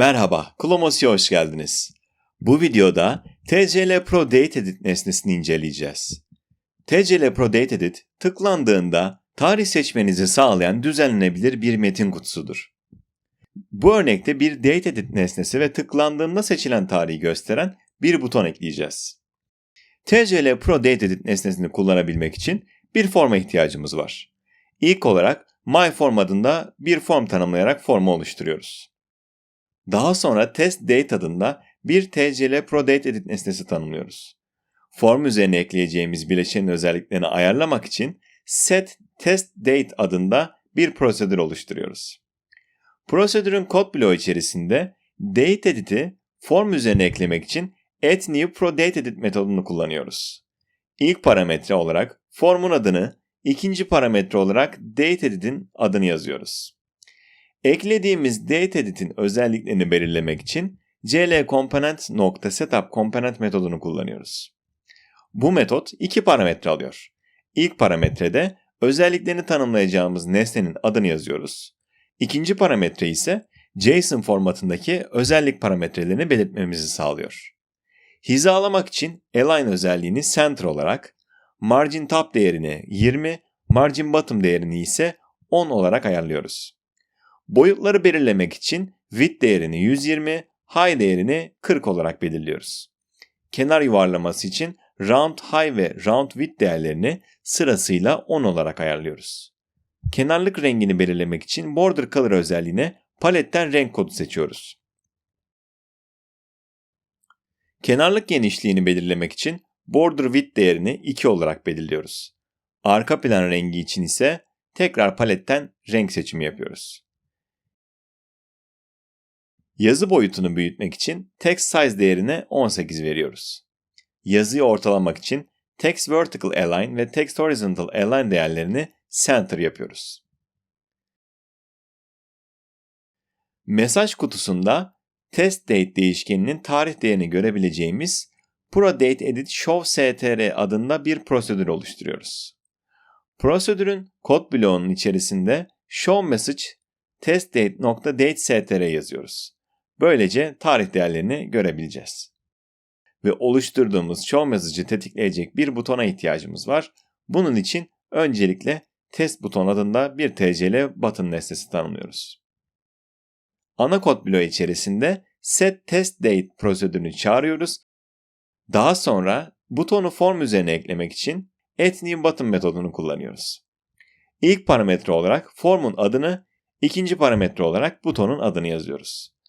Merhaba, Klomos'ya hoş geldiniz. Bu videoda TCL Pro Date Edit nesnesini inceleyeceğiz. TCL Pro Date Edit tıklandığında tarih seçmenizi sağlayan düzenlenebilir bir metin kutusudur. Bu örnekte bir Date Edit nesnesi ve tıklandığında seçilen tarihi gösteren bir buton ekleyeceğiz. TCL Pro Date Edit nesnesini kullanabilmek için bir forma ihtiyacımız var. İlk olarak MyForm adında bir form tanımlayarak formu oluşturuyoruz. Daha sonra Test Date adında bir TCL Pro Date Edit nesnesi tanımlıyoruz. Form üzerine ekleyeceğimiz bileşenin özelliklerini ayarlamak için Set Test Date adında bir prosedür oluşturuyoruz. Prosedürün kod bloğu içerisinde Date Edit'i form üzerine eklemek için Add New Pro Date Edit metodunu kullanıyoruz. İlk parametre olarak formun adını, ikinci parametre olarak Date Edit'in adını yazıyoruz. Eklediğimiz Date Edit'in özelliklerini belirlemek için cl metodunu kullanıyoruz. Bu metot iki parametre alıyor. İlk parametrede özelliklerini tanımlayacağımız nesnenin adını yazıyoruz. İkinci parametre ise JSON formatındaki özellik parametrelerini belirtmemizi sağlıyor. Hizalamak için align özelliğini center olarak, margin top değerini 20, margin bottom değerini ise 10 olarak ayarlıyoruz. Boyutları belirlemek için width değerini 120, high değerini 40 olarak belirliyoruz. Kenar yuvarlaması için round high ve round width değerlerini sırasıyla 10 olarak ayarlıyoruz. Kenarlık rengini belirlemek için border color özelliğine paletten renk kodu seçiyoruz. Kenarlık genişliğini belirlemek için border width değerini 2 olarak belirliyoruz. Arka plan rengi için ise tekrar paletten renk seçimi yapıyoruz. Yazı boyutunu büyütmek için text size değerine 18 veriyoruz. Yazıyı ortalamak için text vertical align ve text horizontal align değerlerini center yapıyoruz. Mesaj kutusunda test date değişkeninin tarih değerini görebileceğimiz ProDate Edit Show str adında bir prosedür oluşturuyoruz. Prosedürün kod bloğunun içerisinde show message testdate.datestr yazıyoruz. Böylece tarih değerlerini görebileceğiz. Ve oluşturduğumuz show message'ı tetikleyecek bir butona ihtiyacımız var. Bunun için öncelikle test buton adında bir TCL button nesnesi tanımlıyoruz. Ana kod bloğu içerisinde set test date prosedürünü çağırıyoruz. Daha sonra butonu form üzerine eklemek için add new button metodunu kullanıyoruz. İlk parametre olarak formun adını, ikinci parametre olarak butonun adını yazıyoruz.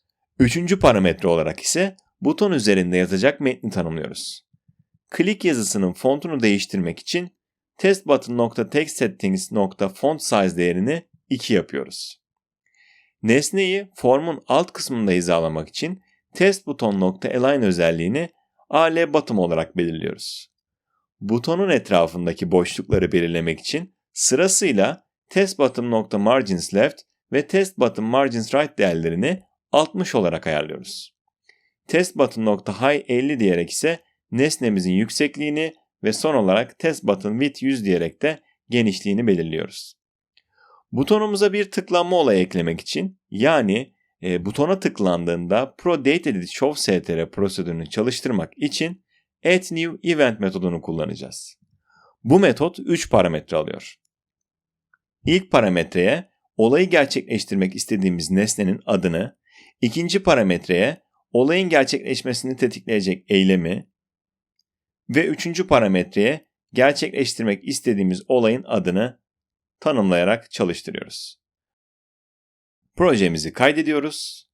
Üçüncü parametre olarak ise buton üzerinde yazacak metni tanımlıyoruz. Klik yazısının fontunu değiştirmek için testButton.textSettings.font değerini 2 yapıyoruz. Nesneyi formun alt kısmında hizalamak için testButton.align özelliğini AL bottom olarak belirliyoruz. Butonun etrafındaki boşlukları belirlemek için sırasıyla testButton.marginsLeft ve testButton.marginsRight değerlerini 60 olarak ayarlıyoruz. Test button.high 50 diyerek ise nesnemizin yüksekliğini ve son olarak test button width 100 diyerek de genişliğini belirliyoruz. Butonumuza bir tıklanma olayı eklemek için yani e, butona tıklandığında Pro Date Edit Show str prosedürünü çalıştırmak için Add New Event metodunu kullanacağız. Bu metot 3 parametre alıyor. İlk parametreye olayı gerçekleştirmek istediğimiz nesnenin adını, İkinci parametreye olayın gerçekleşmesini tetikleyecek eylemi ve üçüncü parametreye gerçekleştirmek istediğimiz olayın adını tanımlayarak çalıştırıyoruz. Projemizi kaydediyoruz.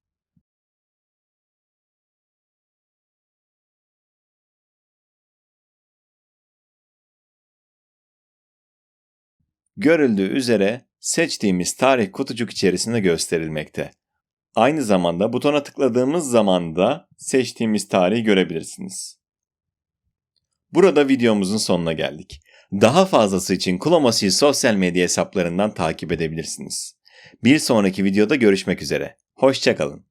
Görüldüğü üzere seçtiğimiz tarih kutucuk içerisinde gösterilmekte. Aynı zamanda butona tıkladığımız zaman da seçtiğimiz tarihi görebilirsiniz. Burada videomuzun sonuna geldik. Daha fazlası için Klomasi'yi sosyal medya hesaplarından takip edebilirsiniz. Bir sonraki videoda görüşmek üzere. Hoşçakalın.